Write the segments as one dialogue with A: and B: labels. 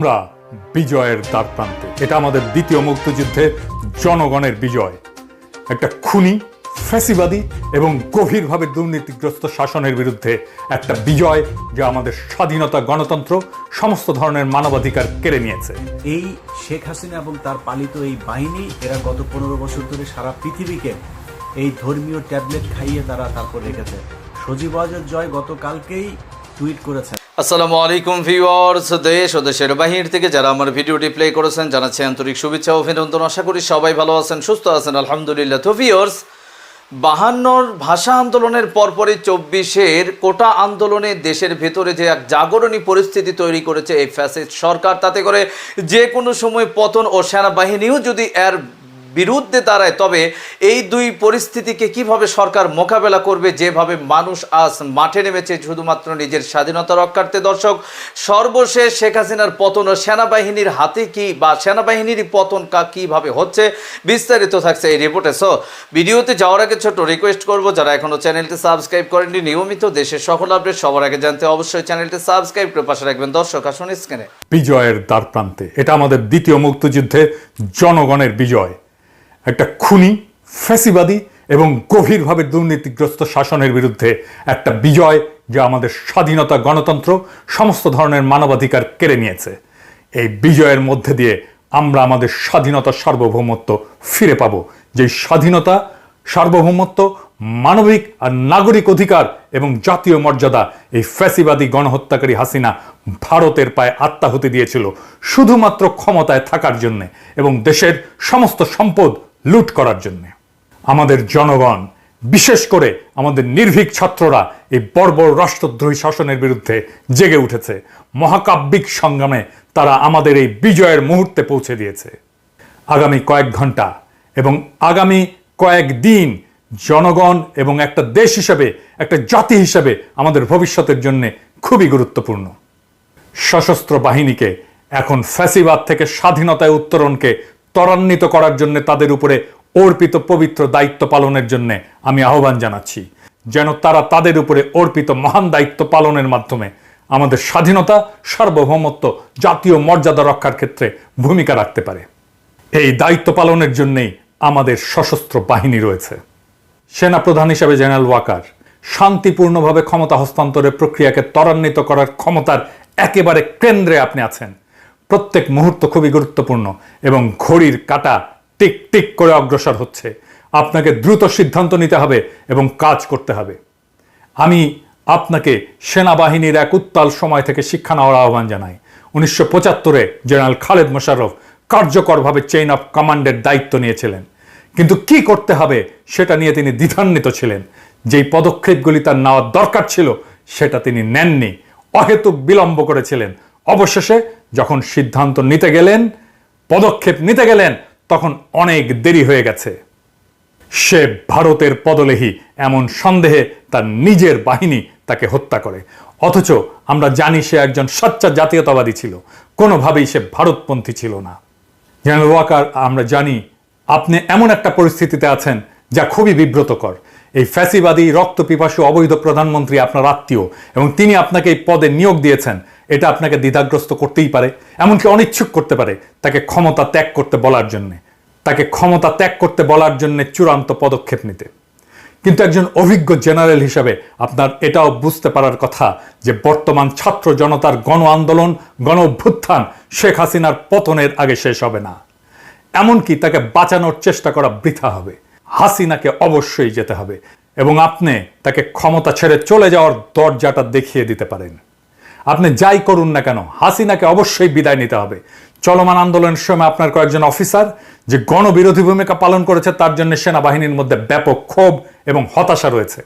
A: আমরা বিজয়ের দ্বার প্রান্তে। এটা আমাদের দ্বিতীয় মুক্তিযুদ্ধে জনগণের বিজয়। একটা খুনি, ফ্যাসিবাদী এবং গভীরভাবে দুর্নীতিগ্রস্ত শাসনের বিরুদ্ধে একটা বিজয় যা আমাদের স্বাধীনতা, গণতন্ত্র, সমস্ত ধরনের মানবাধিকার কেড়ে নিয়েছে।
B: এই শেখ হাসিনা এবং তার পালিত এই বাহিনী, এরা গত পনেরো বছর ধরে সারা পৃথিবীকে এই ধর্মীয় ট্যাবলেট খাইয়ে তারা তারপর রেখেছে। সজীব জয় গতকালকেই টুইট করেছেন।
C: আসসালামু আলাইকুম ভিউয়ার্স, দেশ ও দেশের বাহির থেকে যারা আমার ভিডিওটি প্লে করেছেন, জানাচ্ছি আন্তরিক শুভেচ্ছা অভিনন্দন। আশা করি সবাই ভালো আছেন, সুস্থ আছেন, আলহামদুলিল্লাহ। তো ভিউয়ার্স, বাহান্নর ভাষা আন্দোলনের পরপরই চব্বিশের কোটা আন্দোলনে দেশের ভেতরে যে এক জাগরণী পরিস্থিতি তৈরি করেছে এই ফ্যাসিস্ট সরকার, তাতে করে যে কোনো সময় পতন ও সেনাবাহিনীও যদি এর বিরুদ্ধে দাঁড়ায়, তবে এই দুই পরিস্থিতিকে কীভাবে সরকার মোকাবেলা করবে, যেভাবে মানুষ আজ মাঠে নেমেছে, শুধুমাত্র নিজের স্বাধীনতা রক্ষার্থে দর্শক, সর্বশেষ শেখ হাসিনার পতন ও সেনাবাহিনীর হাতে কি বা সেনাবাহিনীর পতন কা কীভাবে হচ্ছে, বিস্তারিত থাকছে এই রিপোর্টে। সো ভিডিওতে যাওয়ার আগে ছোট রিকোয়েস্ট করব, যারা এখনও চ্যানেলটি সাবস্ক্রাইব করেননি, নিয়মিত দেশের সকল আপডেট সবার আগে জানতে অবশ্যই চ্যানেলটি সাবস্ক্রাইব করে পাশে রাখবেন। দর্শক, আসুন স্ক্রিনে
A: বিজয়ের দ্বার প্রান্তে, এটা আমাদের দ্বিতীয় মুক্তিযুদ্ধে জনগণের বিজয়। একটা খুনি, ফ্যাসিবাদী এবং গভীরভাবে দুর্নীতিগ্রস্ত শাসনের বিরুদ্ধে একটা বিজয় যা আমাদের স্বাধীনতা, গণতন্ত্র, সমস্ত ধরনের মানবাধিকার কেড়ে নিয়েছে। এই বিজয়ের মধ্যে দিয়ে আমরা আমাদের স্বাধীনতা, সার্বভৌমত্ব ফিরে পাব। যে স্বাধীনতা, সার্বভৌমত্ব, মানবিক আর নাগরিক অধিকার এবং জাতীয় মর্যাদা এই ফ্যাসিবাদী গণহত্যাকারী হাসিনা ভারতের পায়ে আত্মাহুতি দিয়েছিল শুধুমাত্র ক্ষমতায় থাকার জন্যে এবং দেশের সমস্ত সম্পদ লুট করার জন্য। আমাদের জনগণ, বিশেষ করে আমাদের নির্ভীক ছাত্ররা এই বর্বর রাষ্ট্রদ্রোহী শাসনের বিরুদ্ধে জেগে উঠেছে। মহাকাব্যিক সংগ্রামে তারা আমাদের এই বিজয়ের মুহূর্তে পৌঁছে দিয়েছে। আগামী কয়েক ঘণ্টা এবং আগামী কয়েক দিন জনগণ এবং একটা দেশ হিসাবে, একটা জাতি হিসাবে আমাদের ভবিষ্যতের জন্য খুবই গুরুত্বপূর্ণ। সশস্ত্র বাহিনীকে এখন ফ্যাসিবাদ থেকে স্বাধীনতায় উত্তরণকে ত্বরান্বিত করার জন্য তাদের উপরে অর্পিত পবিত্র দায়িত্ব পালনের জন্য আমি আহ্বান জানাচ্ছি, যেন তারা তাদের উপরে অর্পিত মহান দায়িত্ব পালনের মাধ্যমে আমাদের স্বাধীনতা, সার্বভৌমত্ব, জাতীয় মর্যাদা রক্ষার ক্ষেত্রে ভূমিকা রাখতে পারে। এই দায়িত্ব পালনের জন্যেই আমাদের সশস্ত্র বাহিনী রয়েছে। সেনাপ্রধান হিসেবে জেনারেল ওয়াকার, শান্তিপূর্ণভাবে ক্ষমতা হস্তান্তরের প্রক্রিয়াকে ত্বরান্বিত করার ক্ষমতার একেবারে কেন্দ্রে আপনি আছেন। প্রত্যেক মুহূর্ত খুবই গুরুত্বপূর্ণ এবং ঘড়ির কাটা টিক টিক করে অগ্রসর হচ্ছে। আপনাকে দ্রুত সিদ্ধান্ত নিতে হবে এবং কাজ করতে হবে। আমি আপনাকে সেনাবাহিনীর এক উত্তাল সময় থেকে শিক্ষা নেওয়ার আহ্বান জানাই। উনিশশো পঁচাত্তরে জেনারেল খালেদ মোশাররফ কার্যকরভাবে চেইন অফ কমান্ডের দায়িত্ব নিয়েছিলেন। কিন্তু কি করতে হবে সেটা নিয়ে তিনি দ্বিধান্বিত ছিলেন। যেই পদক্ষেপগুলি তার নেওয়ার দরকার ছিল, সেটা তিনি নেননি। অহেতুক বিলম্ব করেছিলেন। অবশেষে যখন সিদ্ধান্ত নিতে গেলেন, পদক্ষেপ নিতে গেলেন, তখন অনেক দেরি হয়ে গেছে। সে ভারতের পদলেহী এমন সন্দেহে তার নিজের বাহিনী তাকে হত্যা করে। অথচ আমরা জানি সে একজন সচ্চা জাতীয়তাবাদী ছিল। কোনোভাবেই সে ভারতপন্থী ছিল না। জেনারেল ওয়াকার আমরা জানি আপনি এমন একটা পরিস্থিতিতে আছেন যা খুবই বিব্রতকর। এই ফ্যাসিবাদী রক্ত পিপাসু অবৈধ প্রধানমন্ত্রী আপনার আত্মীয় এবং তিনি আপনাকে এই পদে নিয়োগ দিয়েছেন। এটা আপনাকে দ্বিধাগ্রস্ত করতেই পারে, এমনকি অনিচ্ছুক করতে পারে তাকে ক্ষমতা ত্যাগ করতে বলার জন্যে। তাকে ক্ষমতা ত্যাগ করতে বলার জন্য চূড়ান্ত পদক্ষেপ নিতে। কিন্তু একজন অভিজ্ঞ জেনারেল হিসাবে আপনার এটাও বুঝতে পারার কথা যে বর্তমান ছাত্র জনতার গণ আন্দোলন, গণ অভ্যুত্থান শেখ হাসিনার পতনের আগে শেষ হবে না। এমনকি তাকে বাঁচানোর চেষ্টা করা বৃথা হবে। হাসিনাকে অবশ্যই যেতে হবে এবং আপনি তাকে ক্ষমতা ছেড়ে চলে যাওয়ার দরজাটা দেখিয়ে দিতে পারেন। আপনি যাই করুন না কেন, হাসিনাকে অবশ্যই বিদায় নিতে হবে। চলমান আন্দোলনের সময় আপনার কয়েকজন অফিসার যে গণবিরোধী ভূমিকা পালন করেছে, তার জন্য সেনাবাহিনীর মধ্যে ব্যাপক ক্ষোভ এবং হতাশা রয়েছে।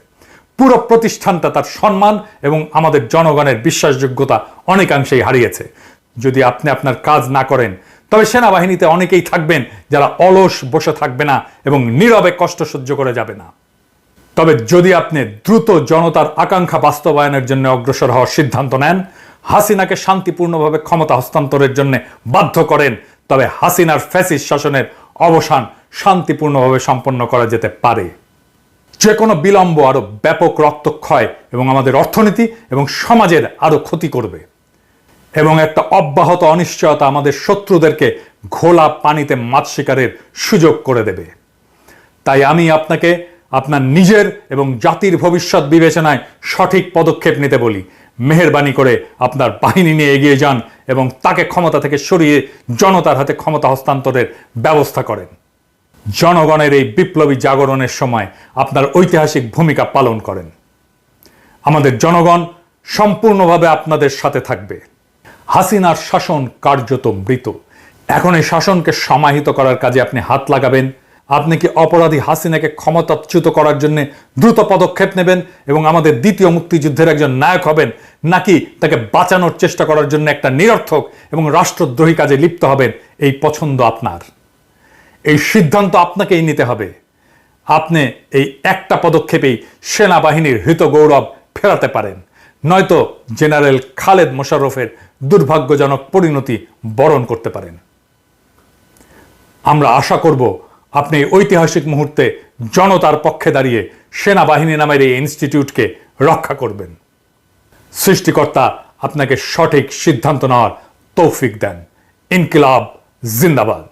A: পুরো প্রতিষ্ঠানটা তার সম্মান এবং আমাদের জনগণের বিশ্বাসযোগ্যতা অনেকাংশেই হারিয়েছে। যদি আপনি আপনার কাজ না করেন, তবে সেনাবাহিনীতে অনেকেই থাকবেন যারা অলস বসে থাকবে না এবং নীরবে কষ্ট সহ্য করে যাবে না। তবে যদি আপনি দ্রুত জনতার আকাঙ্ক্ষা বাস্তবায়নের জন্য অগ্রসর হওয়ার সিদ্ধান্ত নেন, হাসিনাকে শান্তিপূর্ণভাবে ক্ষমতা হস্তান্তরের জন্য বাধ্য করেন, তবে হাসিনার ফ্যাসিস শাসনের অবসান শান্তিপূর্ণভাবে সম্পন্ন করা যেতে পারে। যে কোনো বিলম্ব আরও ব্যাপক রক্তক্ষয় এবং আমাদের অর্থনীতি এবং সমাজের আরও ক্ষতি করবে। এবং একটা অব্যাহত অনিশ্চয়তা আমাদের শত্রুদেরকে ঘোলা পানিতে মাছ শিকারের সুযোগ করে দেবে। তাই আমি আপনাকে আপনার নিজের এবং জাতির ভবিষ্যৎ বিবেচনায় সঠিক পদক্ষেপ নিতে বলি। মেহরবানি করে আপনার বাহিনী নিয়ে এগিয়ে যান এবং তাকে ক্ষমতা থেকে সরিয়ে জনতার হাতে ক্ষমতা হস্তান্তরের ব্যবস্থা করেন। জনগণের এই বিপ্লবী জাগরণের সময় আপনার ঐতিহাসিক ভূমিকা পালন করেন। আমাদের জনগণ সম্পূর্ণভাবে আপনাদের সাথে থাকবে। হাসিনার শাসন কার্যত মৃত। এখন এই শাসনকে সমাহিত করার কাজে আপনি হাত লাগাবেন। আপনি কি অপরাধী হাসিনাকে ক্ষমতাচ্যুত করার জন্য দ্রুত পদক্ষেপ নেবেন এবং আমাদের দ্বিতীয় মুক্তিযুদ্ধের একজন নায়ক হবেন, নাকি তাকে বাঁচানোর চেষ্টা করার জন্য একটা নিরর্থক এবং রাষ্ট্রদ্রোহী কাজে লিপ্ত হবেন? এই পছন্দ আপনার। এই সিদ্ধান্ত আপনাকেই নিতে হবে। আপনি এই একটা পদক্ষেপেই সেনাবাহিনীর হৃত গৌরব ফেরাতে পারেন। নয়তো জেনারেল খালেদ মোশাররফের দুর্ভাগ্যজনক পরিণতি বরণ করতে পারেন। আমরা আশা করব আপনি ঐতিহাসিক মুহূর্তে জনতার পক্ষে দাঁড়িয়ে সেনাবাহিনী নামের এই ইনস্টিটিউটকে রক্ষা করবেন। সৃষ্টিকর্তা আপনাকে সঠিক সিদ্ধান্ত নেওয়ার তৌফিক দেন। ইনকিলাব জিন্দাবাদ।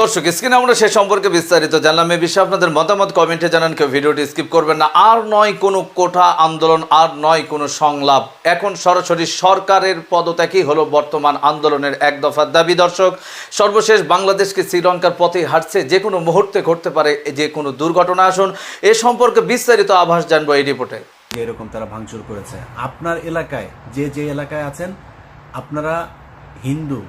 C: দর্শক, স্ক্রিনে আমরা সে সম্পর্কে বিস্তারিত জানলাম। এ বিষয়ে আপনাদের মতামত, কমেন্টে জানান কেউ। ভিডিওটি স্কিপ করবেন না। আর নয়, কোনো কোঠা আন্দোলন, আর নয়, কোনো সংলাপ। এখন সরাসরি সরকারের পদত্যাগই হলো বর্তমান আন্দোলনের এক দফার দাবি। দর্শক, সর্বশেষ বাংলাদেশকে শ্রীলঙ্কার পথে হাঁটছে যে কোনো মুহূর্তে ঘটতে পারে যে কোনো দুর্ঘটনা। আসুন, এ সম্পর্কে বিস্তারিত আভাস জানব এই রিপোর্টে।
B: এরকম তারা ভাঙচুর করেছে। আপনার এলাকায়, যে যে এলাকায় আছেন, আপনারা হিন্দু,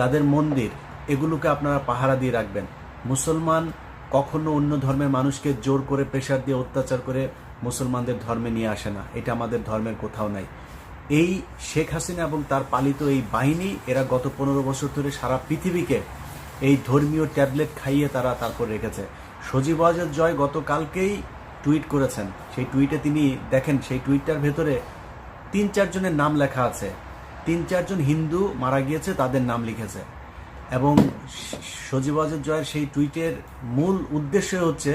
B: তাদের মন্দির এগুলোকে আপনারা পাহারা দিয়ে রাখবেন। মুসলমান কখনো অন্য ধর্মের মানুষকে জোর করে প্রেশার দিয়ে অত্যাচার করে মুসলমানদের ধর্মে নিয়ে আসে না। এটা আমাদের ধর্মের কোথাও নাই। এই শেখ হাসিনা এবং তার পালিত এই বাহিনী, এরা গত পনেরো বছর ধরে সারা পৃথিবীকে এই ধর্মীয় ট্যাবলেট খাইয়ে তারা তারপর রেখেছে। সজীব ওয়াজেদ জয় গতকালকেই টুইট করেছেন। সেই টুইটে তিনি দেখেন, সেই টুইটটার ভেতরে তিন চারজনের নাম লেখা আছে। তিন চারজন হিন্দু মারা গিয়েছে, তাদের নাম লিখেছে। এবং সজীব ওয়াজেদ জয়ের সেই টুইটের মূল উদ্দেশ্য হচ্ছে,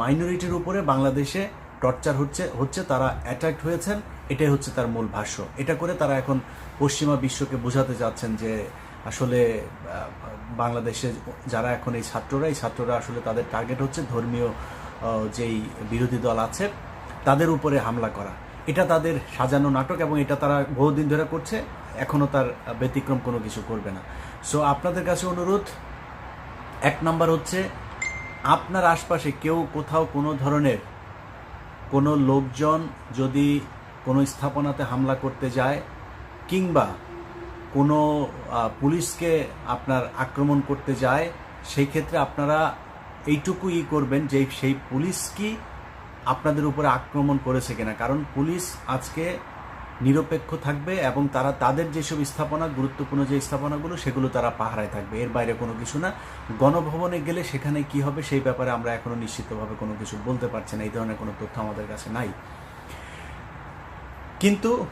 B: মাইনরিটির উপরে বাংলাদেশে টর্চার হচ্ছে হচ্ছে তারা অ্যাট্রাক্ট হয়েছেন, এটাই হচ্ছে তার মূল ভাষ্য। এটা করে তারা এখন পশ্চিমা বিশ্বকে বোঝাতে যাচ্ছেন যে আসলে বাংলাদেশে যারা এখন এই ছাত্ররা এই ছাত্ররা আসলে তাদের টার্গেট হচ্ছে ধর্মীয় যেই বিরোধী দল আছে, তাদের উপরে হামলা করা। এটা তাদের সাজানো নাটক এবং এটা তারা বহুদিন ধরে করছে এখনও তার ব্যতিক্রম কোনো কিছু করবে না। সো আপনাদের কাছে অনুরোধ, এক নাম্বার হচ্ছে, আপনার আশপাশে কেউ কোথাও কোনো ধরনের কোনো লোকজন যদি কোনো স্থাপনাতে হামলা করতে যায়, কিংবা কোনো পুলিশকে আপনার আক্রমণ করতে যায়, সেই ক্ষেত্রে আপনারা এইটুকু ই করবেন যে সেই পুলিশ কি আপনাদের উপরে আক্রমণ করেছে কিনা। কারণ পুলিশ আজকে নিরপেক্ষ থাকবে এবং তারা তাদের যেসব স্থাপনা, গুরুত্বপূর্ণ যে স্থাপনাগুলো, সেগুলো তারা পাহারায় থাকবে। এর বাইরে কোনো কিছু না। গণভবনে গেলে সেখানে কি হবে সেই ব্যাপারে আমরা এখনও নিশ্চিতভাবে কোনো কিছু বলতে পারছি না। এই ধরনের কোনো তথ্য আমাদের কাছে নাই। কিন্তু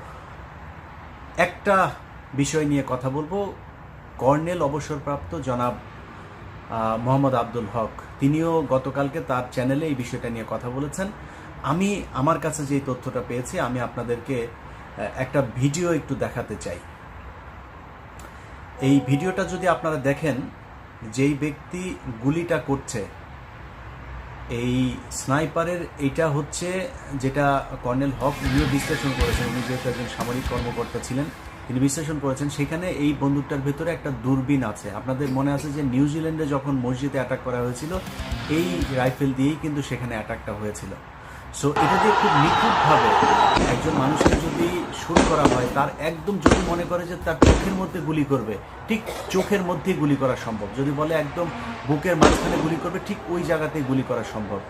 B: একটা বিষয় নিয়ে কথা বলব। কর্নেল অবসরপ্রাপ্ত জনাব মোহাম্মদ আব্দুল হক, তিনিও গতকালকে তার চ্যানেলে এই বিষয়টা নিয়ে কথা বলেছেন। আমি, আমার কাছে যে তথ্যটা পেয়েছি, আমি আপনাদেরকে একটা ভিডিও একটু দেখাতে চাই। এই ভিডিওটা যদি আপনারা দেখেন, যেই ব্যক্তি গুলিটা করছে, এই স্নাইপারের এটা হচ্ছে যেটা কর্নেল হক উনিও বিশ্লেষণ করেছেন। উনি যেহেতু একজন সামরিক কর্মকর্তা ছিলেন, তিনি বিশ্লেষণ করেছেন, সেখানে এই বন্দুকটার ভেতরে একটা দূরবীন আছে। আপনাদের মনে আছে যে নিউজিল্যান্ডে যখন মসজিদে অ্যাটাক করা হয়েছিল, এই রাইফেল দিয়েই কিন্তু সেখানে অ্যাটাকটা হয়েছিল। সো এটা দিয়ে খুব নিখুঁতভাবে একজন করা হয়, তার একদম যদি মনে করে যে তার চোখের মধ্যে গুলি করবে, ঠিক চোখের মধ্যেই গুলি করা সম্ভব। যদি বলে একদম বুকের মাঝখানে গুলি করবে, ঠিক ওই জায়গাতেই গুলি করা সম্ভব।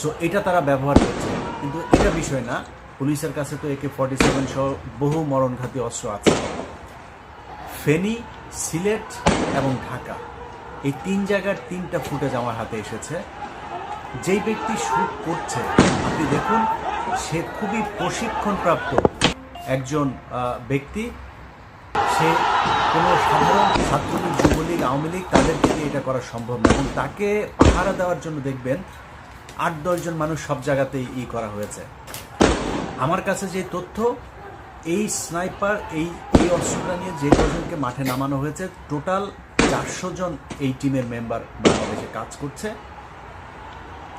B: সো এটা তারা ব্যবহার করছে। কিন্তু এটা বিষয় না, পুলিশের কাছে তো একে ফর্টি সেভেন সহ বহু মরণঘাতী অস্ত্র আছে। ফেনী, সিলেট এবং ঢাকা, এই তিন জায়গার তিনটা ফুটেজ আমার হাতে এসেছে। যেই ব্যক্তি শুট করছে, আপনি দেখুন, সে খুবই প্রশিক্ষণপ্রাপ্ত একজন ব্যক্তি। সে কোনো সাধারণ ছাত্রলীগ, যুবলীগ, আওয়ামী লীগ তাদের থেকে এটা করা সম্ভব না। এবং তাকে পাহারা দেওয়ার জন্য দেখবেন আট দশজন মানুষ সব জায়গাতেই ই করা হয়েছে। আমার কাছে যে তথ্য, এই স্নাইপার, এই এই অস্ত্রটা নিয়ে যে কজনকে মাঠে নামানো হয়েছে, টোটাল চারশো জন এই টিমের মেম্বার বাংলাদেশে কাজ করছে।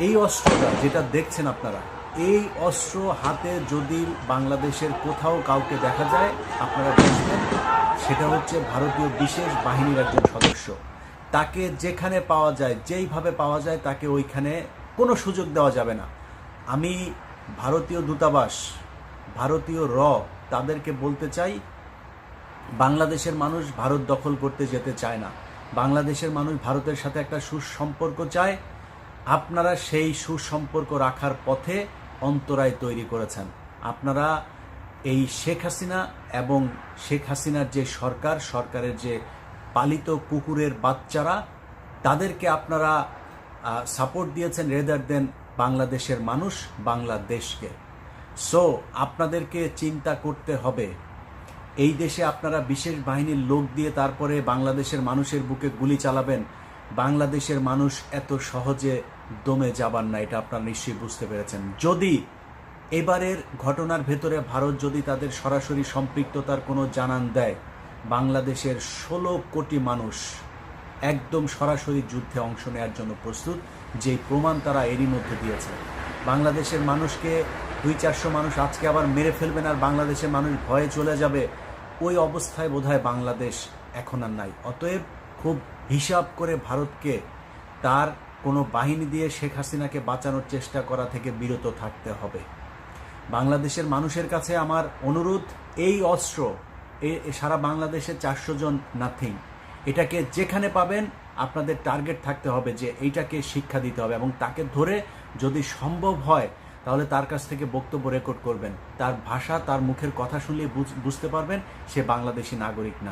B: এই অস্ত্রটা যেটা দেখছেন আপনারা এই অস্ত্র হাতে যদি বাংলাদেশের কোথাও কাউকে দেখা যায়, আপনারা বুঝবেন সেটা হচ্ছে ভারতীয় বিশেষ বাহিনীর একজন সদস্য। তাকে যেখানে পাওয়া যায়, যেইভাবে পাওয়া যায়, তাকে ওইখানে কোনো সুযোগ দেওয়া যাবে না। আমি ভারতীয় দূতাবাস, ভারতীয় র, তাদেরকে বলতে চাই, বাংলাদেশের মানুষ ভারত দখল করতে যেতে চায় না। বাংলাদেশের মানুষ ভারতের সাথে একটা সুসম্পর্ক চায়। আপনারা সেই সুসম্পর্ক রাখার পথে অন্তরায় তৈরি করেছেন। আপনারা এই শেখ হাসিনা এবং শেখ হাসিনার যে সরকার, সরকারের যে পালিত কুকুরের বাচ্চারা, তাদেরকে আপনারা সাপোর্ট দিয়েছেন রেদার দেন বাংলাদেশের মানুষ, বাংলাদেশকে। সো আপনাদেরকে চিন্তা করতে হবে। এই দেশে আপনারা বিশেষ বাহিনীর লোক দিয়ে তারপরে বাংলাদেশের মানুষের বুকে গুলি চালাবেন বাংলাদেশের মানুষ এত সহজে দমে যাবার না, এটা আপনারা নিশ্চয়ই বুঝতে পেরেছেন। যদি এবারের ঘটনার ভেতরে ভারত যদি তাদের সরাসরি সম্পৃক্ততার কোনো জানান দেয়, বাংলাদেশের ষোলো কোটি মানুষ একদম সরাসরি যুদ্ধে অংশ নেওয়ার জন্য প্রস্তুত যে প্রমাণ তারা এরই মধ্যে দিয়েছে। বাংলাদেশের মানুষকে দুই চারশো মানুষ আজকে আবার মেরে ফেলবেন আর বাংলাদেশের মানুষ ভয়ে চলে যাবে, ওই অবস্থায় বোধহয় বাংলাদেশ এখন আর নাই। অতএব খুব হিসাব করে ভারতকে তার কোনো বাহিনী দিয়ে শেখ হাসিনাকে বাঁচানোর চেষ্টা করা থেকে বিরত থাকতে হবে। বাংলাদেশের মানুষের কাছে আমার অনুরোধ, এই অস্ত্র সারা বাংলাদেশে চারশো জন নাথিং এটাকে যেখানে পাবেন আপনাদের টার্গেট থাকতে হবে যে এইটাকে শিক্ষা দিতে হবে এবং তাকে ধরে যদি সম্ভব হয় তাহলে তার কাছ থেকে বক্তব্য রেকর্ড করবেন। তার ভাষা, তার মুখের কথা শুনলে বুঝ- বুঝতে পারবেন, সে বাংলাদেশি নাগরিক না।